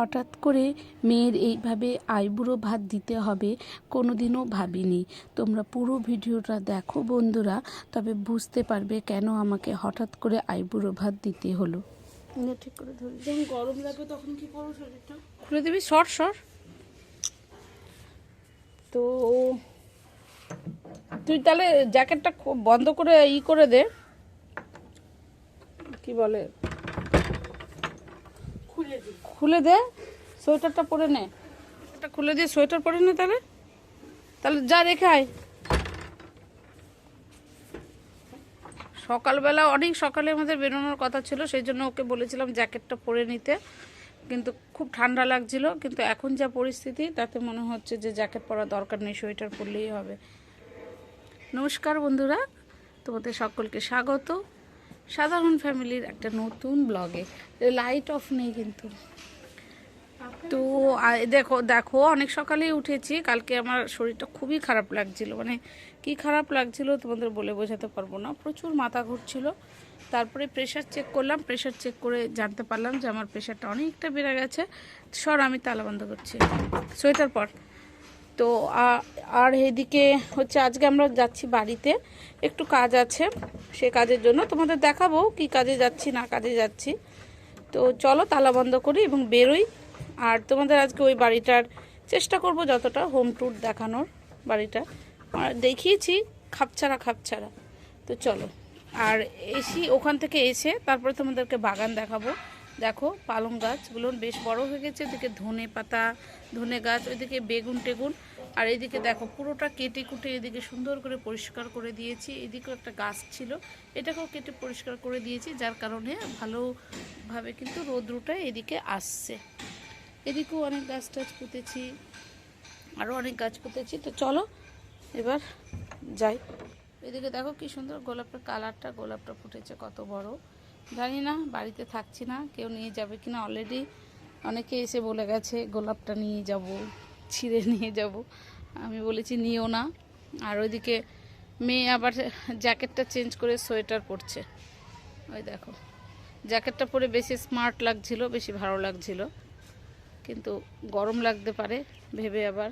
হঠাৎ করে মেয়ের এইভাবে আইবুড়ো ভাত দিতে হবে কোনো দিনও ভাবিনি। তোমরা পুরো ভিডিওটা দেখো বন্ধুরা তবে বুঝতে পারবে কেন আমাকে হঠাৎ করে আইবুড়ো ভাত দিতে হলো। ঠিক করে ধরি। যখন গরম লাগবে তখন কি করো শরীরটা? খুলে দিবি? সর সর। তো তুই তাহলে জ্যাকেটটা বন্ধ করে ই করে দে। কি বলে? খুলে দে, সোয়েটারটা পরে নে। এটা খুলে দিয়ে সোয়েটার পরে নে তাহলে। তাহলে যা রেখে আয়। সকালবেলা, অনেক সকালে আমাদের বেরোনোর কথা ছিল, সেই জন্য ওকে বলেছিলাম জ্যাকেটটা পরে নিতে। কিন্তু খুব ঠান্ডা লাগছিল, কিন্তু এখন যা পরিস্থিতি, তাতে মনে হচ্ছে যে জ্যাকেট পরা দরকার নেই, সোয়েটার পরলেই হবে। নমস্কার বন্ধুরা, তোমাদের সকলকে স্বাগত। সাধারণ ফ্যামিলির একটা নতুন ব্লগে। লাইট অফ নেই কিন্তু। তো দেখো দেখো, অনেক সকালেই উঠেছি। কালকে আমার শরীরটা খুবই খারাপ লাগছিল। মানে কি খারাপ লাগছিল তোমাদের বলে বোঝাতে পারব না। প্রচুর মাথা ঘুরছিল। তারপরে প্রেশার চেক করলাম। প্রেশার চেক করে জানতে পারলাম যে আমার প্রেশারটা অনেকটা বেড়ে গেছে। সর, আমি তালা বন্ধ করছি। সোয়েটার পর। তো আর এদিকে হচ্ছে আজকে আমরা যাচ্ছি বাড়িতে। একটু কাজ আছে সে কাজের জন্য। তোমাদের দেখাবো কি কাজে যাচ্ছি, না কাজে যাচ্ছি। তো চলো তালা বন্ধ করি এবং বেরোই। আর তোমাদের আজকে ওই বাড়িটার চেষ্টা করব যতটা হোম ট্যুর দেখানোর বাড়িটা। দেখিয়েছি, খাপছাড়া খাপছাড়া। তো চলো। আর এসি ওখান থেকে এসে তারপরে তোমাদেরকে বাগান দেখাবো। দেখো, পালং গাছগুলো বেশ বড় হয়ে গেছে, এদিকে ধনে পাতা, ধনে গাছ, ওইদিকে বেগুন টেগুন, আর এদিকে দেখো, পুরোটা কেটে কুটে এদিকে সুন্দর করে পরিষ্কার করে দিয়েছি। এদিকেও একটা গাছ ছিল, এটাকেও কেটে পরিষ্কার করে দিয়েছি, যার কারণে ভালোভাবে কিন্তু রোদ্রুটা এদিকে আসছে। এদিকেও অনেক গাছ টাছ পুঁতেছি, আরও অনেক গাছ পুঁতেছি, তো চলো এবার যাই। এদিকে দেখো কি সুন্দর গোলাপের কালারটা, গোলাপটা ফুটেছে কত বড়। জানি না, বাড়িতে থাকছি না, কেউ নিয়ে যাবে কিনা অলরেডি অনেকে এসে বলে গেছে, গোলাপটা নিয়ে যাব, ছিঁড়ে নিয়ে যাব। আমি বলেছি, নিও না। আর ওইদিকে মেয়ে আবার জ্যাকেটটা চেঞ্জ করে সোয়েটার পরছে। ওই দেখো, জ্যাকেটটা পরে বেশি স্মার্ট লাগছিল, বেশি ভালো লাগছিল। কিন্তু গরম লাগতে পারে, ভেবে আবার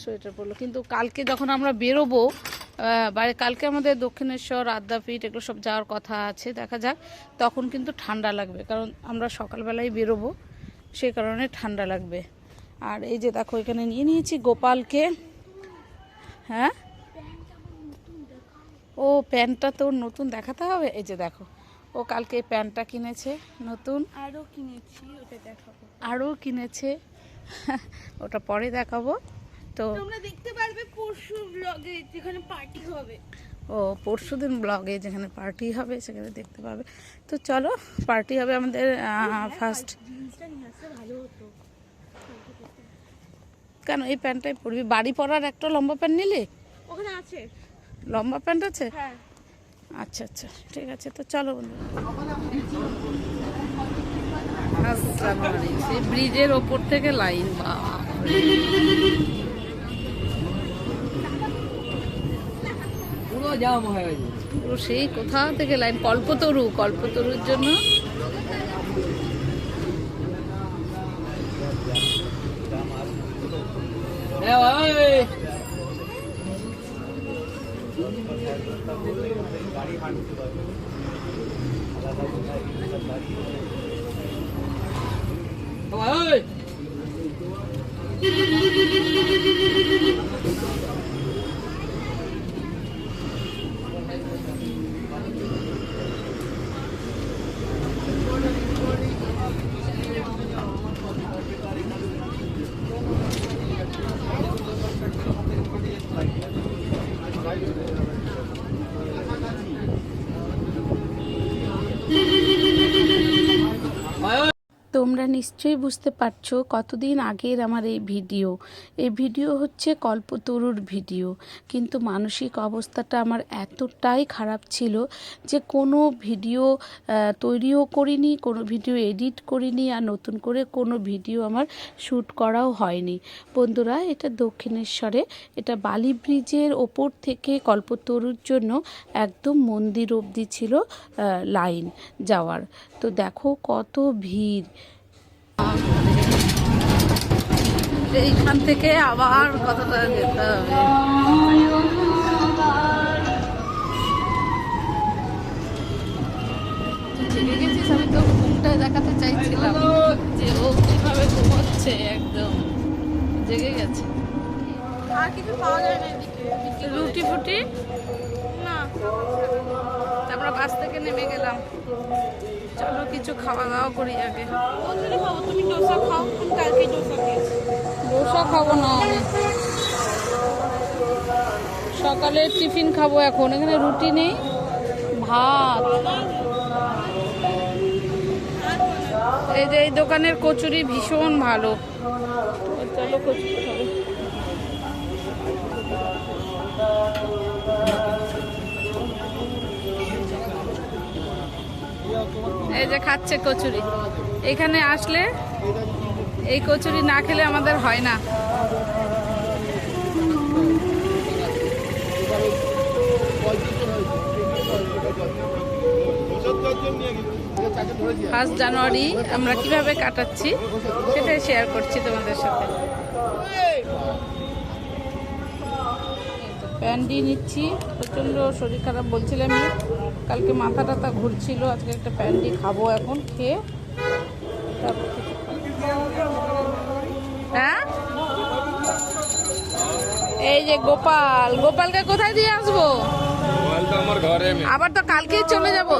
সোয়েটার পরলো। কিন্তু কালকে যখন আমরা বেরোবো কালকে আমাদের দক্ষিণেশ্বর আদ্যাপীঠ এগুলো সব যাওয়ার কথা আছে দেখা যাক। তখন কিন্তু ঠান্ডা লাগবে কারণ আমরা সকালবেলায় বেরোবো সেই কারণে ঠান্ডা লাগবে। আর এই যে দেখো এখানে নিয়ে নিয়েছি গোপালকে। হ্যাঁ? ও প্যান্টটা তো নতুন দেখাতে হবে? এই যে দেখো ও কালকে এই প্যান্টটা কিনেছে নতুন। আরও কিনেছি ওটা দেখাবো। আরও কিনেছে। ওটা পরে দেখাবো। তো তোমরা দেখতে পারবে পরশু ব্লগে যেখানে পার্টি হবে। ও পরশু দিন ব্লগে যেখানে পার্টি হবে সেখানে দেখতে পাবে। তো চলো পার্টি হবে আমাদের ফার্স্ট হতো। কেন এই প্যান্টটাই পরবি? বাড়ি পরার একটা লম্বা প্যান্ট নিলি? ওখানে আছে। লম্বা প্যান্ট আছে? হ্যাঁ। আচ্ছা আচ্ছা ঠিক আছে তো চলো বন্ধু। সেই ব্রিজের ওপর থেকে লাইন পুরো জাম হয়ে গেছে পুরো সেই কোথা থেকে লাইন? কল্পতরু কল্পতরুর জন্য। ওই ওই ওই তোমরা নিশ্চয়ই বুঝতে পারছ কতদিন আগের আমার এই ভিডিও। এই ভিডিও হচ্ছে কল্পতরুর ভিডিও। কিন্তু মানসিক অবস্থাটা আমার এতটাই খারাপ ছিল যে কোনো ভিডিও তৈরিও করিনি, কোনো ভিডিও এডিট করিনি আর নতুন করে কোনো ভিডিও আমার শ্যুট করাও হয়নি। বন্ধুরা, এটা দক্ষিণেশ্বরে, এটা বালি ব্রিজের ওপর থেকে কল্পতরুর জন্য একদম মন্দির অবধি ছিল লাইন যাওয়ার। তো দেখো কত ভিড়। এইখান থেকে আবার কতটা যেতে হবে। জেগে গেছিস? আমি তো দেখাতে চাইছিলাম যে ও কীভাবে ঘুমোচ্ছে একদম। জেগে গেছে। আর কিছু পাওয়া যায় না এদিকে। রুটি ফুটি? না। তারপরে বাস থেকে নেমে গেলাম। চলো কিছু খাওয়া দাওয়া করি আগে। খাব তুমি ডোসা খাও আমি কালকে ডোসা খেয়েছি ডোসা খাব না আমি। সকালের টিফিন খাব এখন এখানে রুটি নেই ভাত। এই যে এই দোকানের কচুরি ভীষণ ভালো। চলো কচুরি খাব। এই যে খাচ্ছে কচুরি। এখানে আসলে এই কচুরি না খেলে আমাদের হয় না। ফার্স্ট জানুয়ারি আমরা কীভাবে কাটাচ্ছি, সেটাই শেয়ার করছি তোমাদের সাথে। প্যান্ডি নিচ্ছি। প্রচণ্ড শরীর খারাপ বলছিলাম কালকে মাথা টাথা ঘুরছিল আজকে একটা প্যান্ডি খাব এখন খেয়ে। হ্যাঁ? এই যে গোপাল গোপালকে কোথায় দিয়ে আসব? আবার তো কালকেই চলে যাব।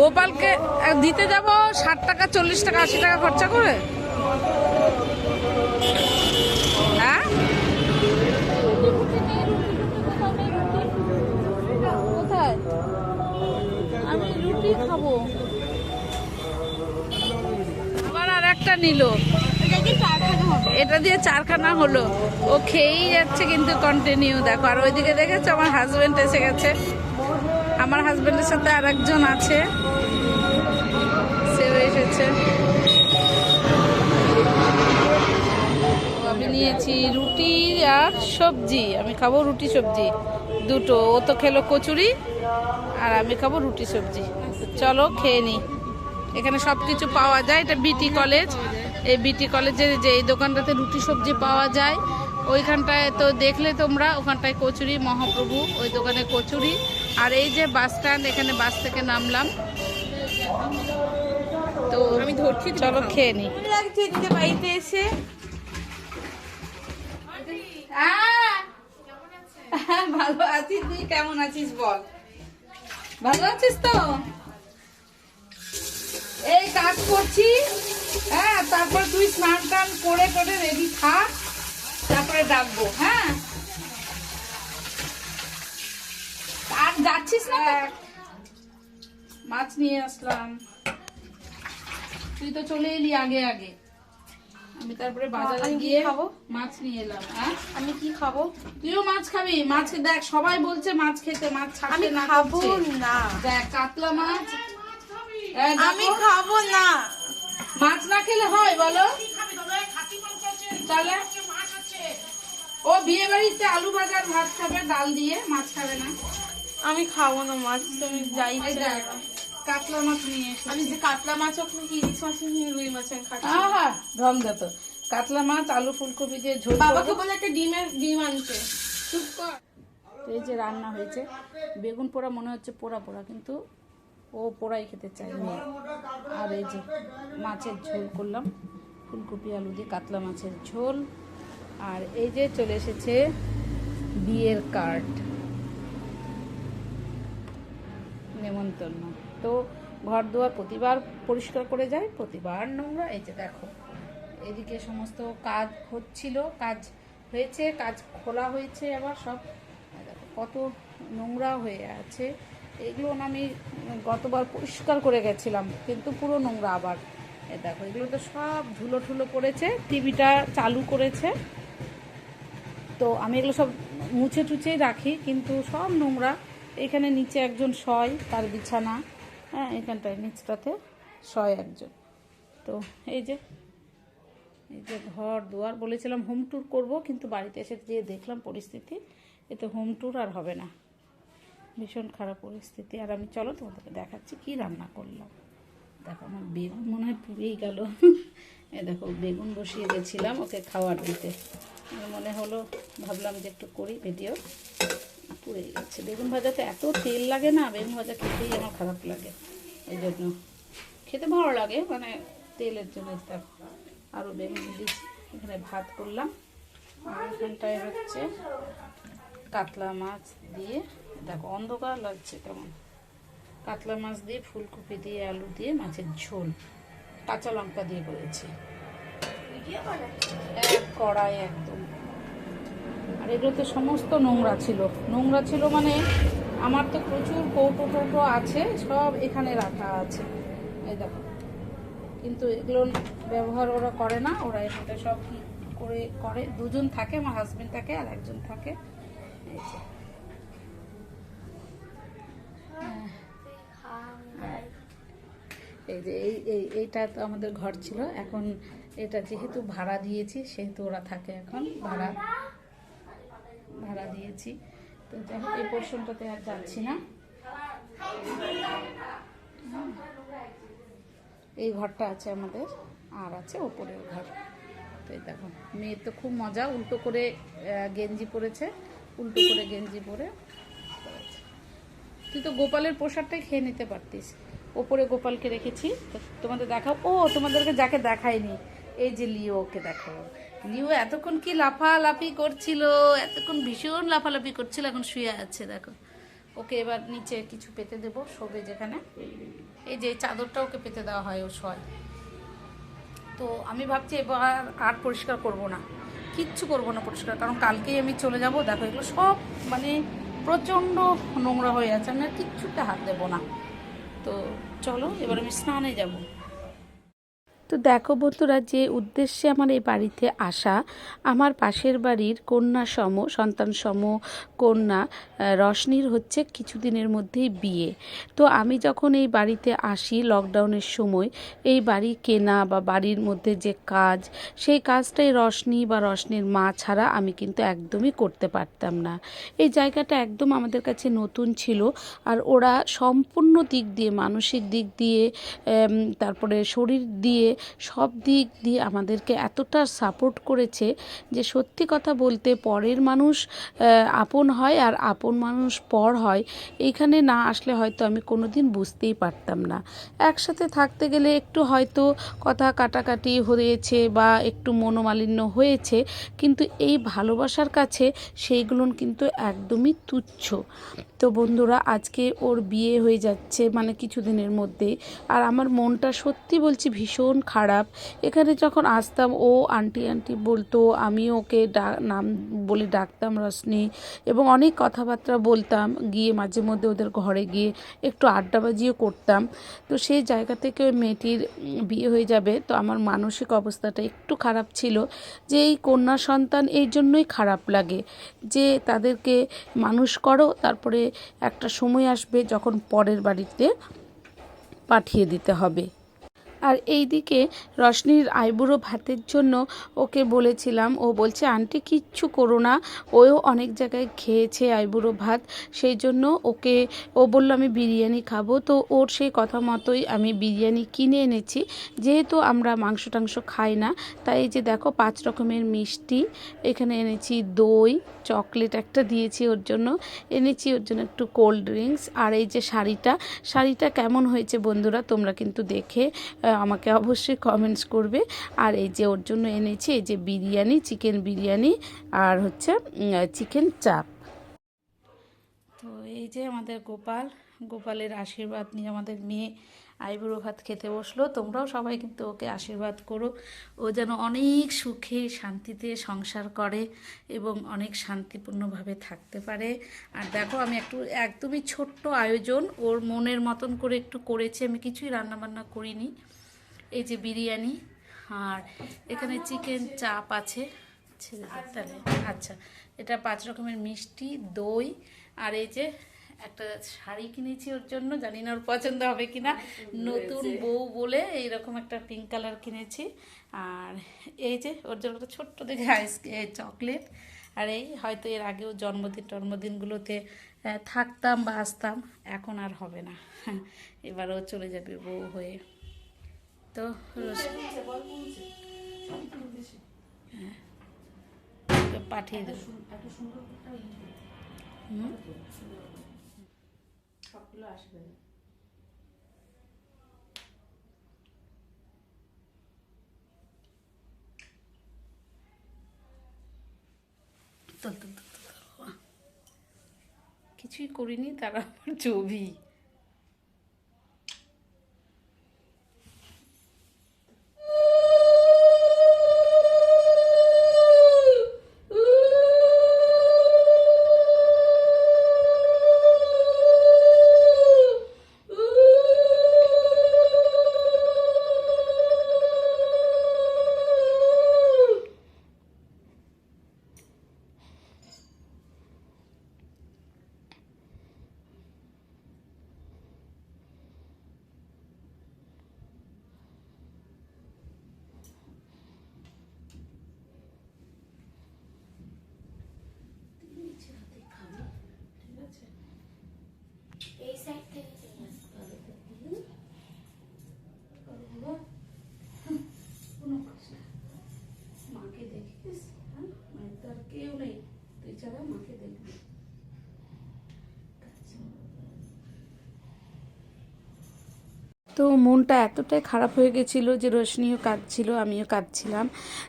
গোপালকে দিতে যাব ষাট টাকা চল্লিশ টাকা আশি টাকা খরচা করে? একটা নিল। এটা দিয়ে চারখানা হলো। ও খেয়েই যাচ্ছে কিন্তু কন্টিনিউ দেখো আর ওইদিকে দেখেছ আমার হাজবেন্ড এসে গেছে। আমার হাজবেন্ডের সাথে আর একজন আছে। সেও এসেছে। আমি নিয়েছি রুটি আর সবজি। আমি খাব রুটি সবজি। দুটো। ও তো খেলো কচুরি আর আমি খাব রুটি সবজি। চলো খেয়ে নিই এখানে সব কিছু পাওয়া যায়। এটা বিটি কলেজ এই বিটি কলেজের যে এই দোকানটাতে রুটি সবজি পাওয়া যায়। ওইখানটায় তো দেখলে তোমরা ওখানটায় কচুরি মহাপ্রভু ওই দোকানে কচুরি। আর এই যে বাস স্ট্যান্ড এখানে বাস থেকে নামলাম। তো আমি ধরছি চলো খেয়ে লাগছে এদিকে বাড়িতে এসে। ভালো আছিস তুই কেমন আছিস বল? ভালো আছিস তো? এই কাজ করছি। হ্যাঁ তারপর তুই স্নান টান করে করে রেডি থাক তারপরে ডাকবো হ্যাঁ? আর যাচ্ছিস না মাছ নিয়ে আসলাম। তুই তো চলে এলি আগে আগে। আমি তারপরে বাজারে গিয়ে খাব? মাছ নিয়ে এলাম হ্যাঁ? আমি কি খাব? তুইও মাছ খাবি। মাছ দেখ সবাই বলছে মাছ খেতে মাছ ছাড়তে না খাব না। দেখ কাতলা মাছ আমি খাব না। মাছ না খেলে হয় বলো। তাহলে? ও বিয়ে বাড়িতে আলু ভাজার ভাত খাবে ডাল দিয়ে মাছ খাবে না। আমি খাব না মাছ তুমি যাই কাতলা মাছ নিয়ে এসে আমি যে কাতলা মাছ ওখানে কি ইলিশ মাছ নিয়ে রুই মাছ আমি খাচ্ছি। আহা ঢং দে তো। কাতলা মাছ আলু ফুলকপি দিয়ে ঝোল বাবাকে বলে একটা ডিমের ডিম আনতে। চুপ কর। এই যে রান্না হয়েছে। বেগুন পোড়া মনে হচ্ছে পোড়া পোড়া কিন্তু ও পোড়াই খেতে চায় মেয়ে আর এই যে মাছের ঝোল করলাম, ফুলকপি, আলু দিয়ে কাতলা মাছের ঝোল। আর এই যে চলে এসেছে বিয়ের কার্ড। নেমন্তন্ন। তো ঘর দুয়ার প্রতিবার পরিষ্কার করে যায়, প্রতিবার নোংরা। এই যে দেখো, এদিকে সমস্ত কাজ হচ্ছিল, কাজ হয়েছে, কাজ খোলা হয়েছে আবার সব। কত নোংরা হয়ে আছে। এগুলো আমি গতবার পরিষ্কার করে গেছিলাম, কিন্তু পুরো নোংরা আবার। এ দেখো, এগুলো তো সব ধুলো ঠুলো পড়েছে, টিভিটা চালু করেছে। তো আমি এগুলো সব মুছে টুছেই রাখি, কিন্তু সব নোংরা। এখানে নিচে একজন শয়, তার বিছানা। হ্যাঁ এখানটায়, নিচটাতে শয় একজন। তো এই যে এই যে ঘর দুয়ার বলেছিলাম, হোম ট্যুর করব, কিন্তু বাড়িতে এসে যেয়ে দেখলাম পরিস্থিতি, এতে হোম ট্যুর আর হবে না। ভীষণ খারাপ পরিস্থিতি। আর আমি, চলো তোমাদেরকে দেখাচ্ছি কি রান্না করলাম। দেখো, আমার বেগুন মনে হয় পুড়েই গেল। এই দেখো, বেগুন বসিয়ে গেছিলাম ওকে খাওয়ার দিতে। মনে হলো, ভাবলাম যে একটু করি, ভিডিও। পুড়ে গেছে। বেগুন ভাজাতে এত তেল লাগে না, বেগুন ভাজা খেতেই আমার খারাপ লাগে। এই জন্য। খেতে ভালো লাগে মানে তেলের জন্য দেখো আরও বেগুন দিচ্ছি এখানে ভাত করলাম। আর এখানটায় হচ্ছে কাতলা মাছ দিয়ে দেখো অন্ধকার লাগছে কেমন? কাতলা মাছ দিয়ে ফুলকপি দিয়ে আলু দিয়ে মাছের ঝোল। কাঁচা লঙ্কা দিয়ে করেছি। এক কড়াই একদম। আর এগুলোতে সমস্ত নোংরা ছিল। নোংরা ছিল মানে আমার তো প্রচুর কৌটো টৌটো আছে সব এখানে রাখা আছে। এই দেখো। কিন্তু এগুলো ব্যবহার ওরা করে না। ওরা এখানে সব করে করে? দুজন থাকে আমার হাজবেন্ড থাকে আর একজন থাকে। এই যে। এই যে এই এই, এইটা তো আমাদের ঘর ছিল। এখন এটা যেহেতু ভাড়া দিয়েছি, সেহেতু ওরা থাকে এখন, ভাড়া ভাড়া দিয়েছি। তো যাই হোক, এই পোর্শনটাতে আর যাচ্ছি না। এই ঘরটা আছে আমাদের, আর আছে ওপরের ঘর। তো এই দেখো, মেয়ের তো খুব মজা, উল্টো করে গেঞ্জি পরেছে, উল্টো করে গেঞ্জি পরে তুই তো গোপালের পোশাকটাই খেয়ে নিতে পারতিস। ওপরে গোপালকে রেখেছি। তো তোমাদের দেখাও। ও, তোমাদেরকে যাকে দেখায়নি, এই যে লিও ওকে দেখো। লিও এতক্ষণ কি লাফালাফি করছিল, এতক্ষণ ভীষণ লাফালাফি করছিল, এখন শুয়ে আছে, দেখো। ওকে এবার নিচে কিছু পেতে দেবো, শোবে যেখানে। এই যে চাদরটা ওকে পেতে দেওয়া হয়, ও শয়। তো আমি ভাবছি এবার আর পরিষ্কার করব না। কিচ্ছু করব না পরিষ্কার, কারণ কালকেই আমি চলে যাব। দেখো এগুলো সব মানে প্রচণ্ড নোংরা হয়ে আছে, আমি আর কিচ্ছুতে হাত দেবো না। তো চলো এবার আমি স্নানে যাব। তো দেখো বন্ধুরা, যে উদ্দেশ্যে আমার এই বাড়িতে আসা, আমার পাশের বাড়ির কন্যা সম, সন্তান সম কন্যা রশনির হচ্ছে কিছুদিনের মধ্যেই বিয়ে। তো আমি যখন এই বাড়িতে আসি লকডাউনের সময়, এই বাড়ি কেনা বা বাড়ির মধ্যে যে কাজ, সেই কাজটাই রশনি বা রশনির মা ছাড়া আমি কিন্তু একদমই করতে পারতাম না। এই জায়গাটা একদম আমাদের কাছে নতুন ছিল আর ওরা সম্পূর্ণ দিক দিয়ে, মানসিক দিক দিয়ে তারপরে শরীর দিয়ে সব দিক দিয়ে আমাদেরকে এতটা সাপোর্ট করেছে যে সত্যি কথা বলতে পরের মানুষ আপন হয় আর আপন মানুষ পর হয়। এইখানে না আসলে হয়তো আমি কোনোদিন বুঝতেই পারতাম না। একসাথে থাকতে গেলে একটু হয়তো কথা কাটাকাটি হয়েছে বা একটু মনোমালিন্য হয়েছে, কিন্তু এই ভালোবাসার কাছে সেইগুলো কিন্তু একদমই তুচ্ছ। তো বন্ধুরা, আজকে ওর বিয়ে হয়ে যাচ্ছে মানে কিছুদিনের মধ্যে আর আমার মনটা সত্যি বলছি ভীষণ খারাপ। এখানে যখন আসতাম, ও আন্টি আন্টি বলতো, আমি ওকে নাম বলে ডাকতাম রশনি এবং অনেক কথাবার্তা বলতাম। গিয়ে মাঝে মধ্যে ওদের ঘরে গিয়ে একটু আড্ডাবাজিও করতাম। তো সেই জায়গা থেকে ওই মেয়েটির বিয়ে হয়ে যাবে। তো আমার মানসিক অবস্থাটা একটু খারাপ ছিল যে এই কন্যা সন্তান এই জন্যই খারাপ লাগে। যে তাদেরকে মানুষ করো, তারপরে একটা সময় আসবে যখন পরের বাড়িতে পাঠিয়ে দিতে হবে। আর এই দিকে রশনির আইবুড়ো ভাতের জন্য ওকে বলেছিলাম, ও বলছে, আন্টি, কিচ্ছু করো না। ওও অনেক জায়গায় খেয়েছে আইবুড়ো ভাত, সেই জন্য ওকে, ও বলল, আমি বিরিয়ানি খাব। তো ওর সেই কথা মতোই আমি বিরিয়ানি কিনে এনেছি। যেহেতু আমরা মাংস টাংস খাই না, তাই এই যে দেখো, পাঁচ রকমের মিষ্টি, এখানে এনেছি দই, চকলেট একটা দিয়েছি ওর জন্য, এনেছি ওর জন্য একটু কোল্ড ড্রিঙ্কস, আর এই যে শাড়িটা শাড়িটা কেমন হয়েছে বন্ধুরা, তোমরা কিন্তু দেখে আমাকে অবশ্যই কমেন্টস করবে। আর এই যে ওর জন্য এনেছি এই যে বিরিয়ানি চিকেন বিরিয়ানি আর হচ্ছে চিকেন চাপ। তো এই যে আমাদের গোপাল, গোপালের আশীর্বাদ নিয়ে আমাদের মেয়ে আইবুড়ো ভাত খেতে বসল। তোমরাও সবাই কিন্তু ওকে আশীর্বাদ করো। ও যেন অনেক সুখে, শান্তিতে সংসার করে এবং অনেক শান্তিপূর্ণভাবে থাকতে পারে। আর দেখো, আমি একটু, একদমই ছোট্ট আয়োজন। ওর মনের মতন করে একটু করেছি। আমি কিছুই রান্নাবান্না করিনি। এই যে বিরিয়ানি আর এখানে চিকেন চাপ আছে। তাহলে আচ্ছা এটা পাঁচ রকমের মিষ্টি দই আর এই যে একটা শাড়ি কিনেছি ওর জন্য জানি না ওর পছন্দ হবে কিনা। নতুন বউ বলে এইরকম একটা পিঙ্ক কালার কিনেছি। আর এই যে ওর জন্য একটা ছোট্ট দেখে আইস চকলেট আর এই হয়তো এর আগেও জন্মদিন জন্মদিনগুলোতে আহ, থাকতাম বা আসতাম এখন আর হবে না। এবারও চলে যাবে বউ হয়ে। তো হ্যাঁ পাঠিয়ে দেবো? সবগুলো আসবে না। কিছুই করিনি তারা আমার ছবি এই সাইড থেকে কোনো কথা না। মাকে দেখিস হ্যাঁ মায়ের তো আর কেউ নেই তুই ছাড়া মাকে দেখবি তো মনটা এতটাই খারাপ হয়ে গেছিল যে রোশনিও কাঁদছিল, আমিও কাঁদছিলাম।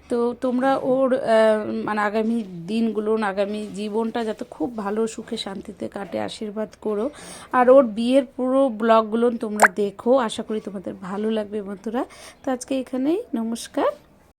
তো তোমরা ওর মানে আগামী দিনগুলো, আগামী জীবনটা যাতে খুব ভালো সুখে শান্তিতে কাটে, আশীর্বাদ করো। আর ওর বিয়ের পুরো ব্লগগুলো তোমরা দেখো, আশা করি তোমাদের ভালো লাগবে বন্ধুরা। তো আজকে এখানেই, নমস্কার।